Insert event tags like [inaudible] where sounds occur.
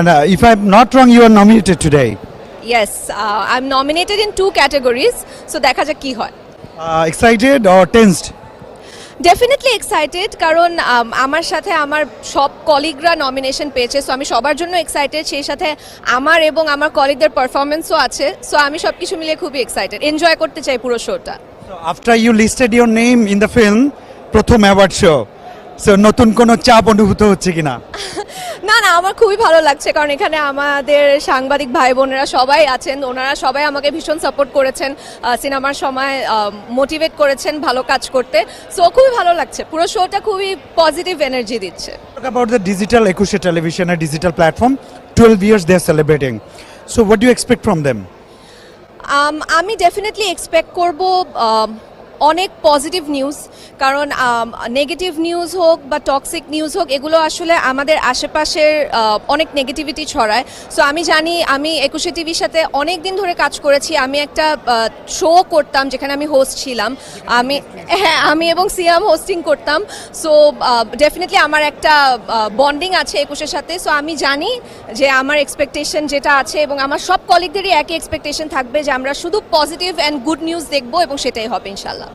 And uh, if I'm not wrong, you are nominated today. Yes I am nominated in two categories so দেখা যাক কি হয় Uh, excited or tensed? Definitely excited কারণ um, আমার সাথে আমার সব কলিগরা নমিনেশন পেয়েছে সো আমি সবার জন্য এক্সাইটেড সেই সাথে আমার এবং আমার কলিগদের পারফরমেন্সও আছে সো আমি সব কিছু মিলিয়ে খুবই এক্সাইটেড এনজয় করতে চাই পুরো শোটা So after you listed your name in the film, প্রথম অ্যাওয়ার্ড শো সো নতুন কোনো চাপ অনুভূত হচ্ছে কিনা [laughs] না না আমার খুবই ভালো লাগছে কারণ এখানে আমাদের সাংবাদিক ভাই বোনেরা সবাই আছেন ওনারা সবাই আমাকে ভীষণ সাপোর্ট করেছেন সিনেমার সময় মোটিভেট করেছেন ভালো কাজ করতে সো খুবই ভালো লাগছে পুরো শোটা খুবই পজিটিভ এনার্জি দিচ্ছে Talk about the digital Ekushe television and digital platform. 12 years they're celebrating. So what do you expect from them? Um, আমি ডেফিনেটলি এক্সপেক্ট করব um, অনেক পজিটিভ নিউজ কারণ নেগেটিভ নিউজ হোক বা টক্সিক নিউজ হোক, এগুলো আসলে আমাদের আশেপাশের অনেক নেগেটিভিটি ছড়ায়। সো আমি জানি, আমি একুশে টিভির সাথে অনেক দিন ধরে কাজ করেছি। আমি একটা শো করতাম যেখানে আমি হোস্ট ছিলাম। আমি হ্যাঁ আমি এবং সিয়াম হোস্টিং করতাম। সো ডেফিনেটলি আমার একটা বন্ডিং আছে একুশের সাথে। সো আমি জানি যে আমার এক্সপেকটেশন যেটা আছে এবং আমার সব কলিগদেরই একই এক্সপেকটেশন থাকবে যে আমরা শুধু পজিটিভ অ্যান্ড গুড নিউজ দেখব এবং সেটাই হবে ইনশাল্লাহ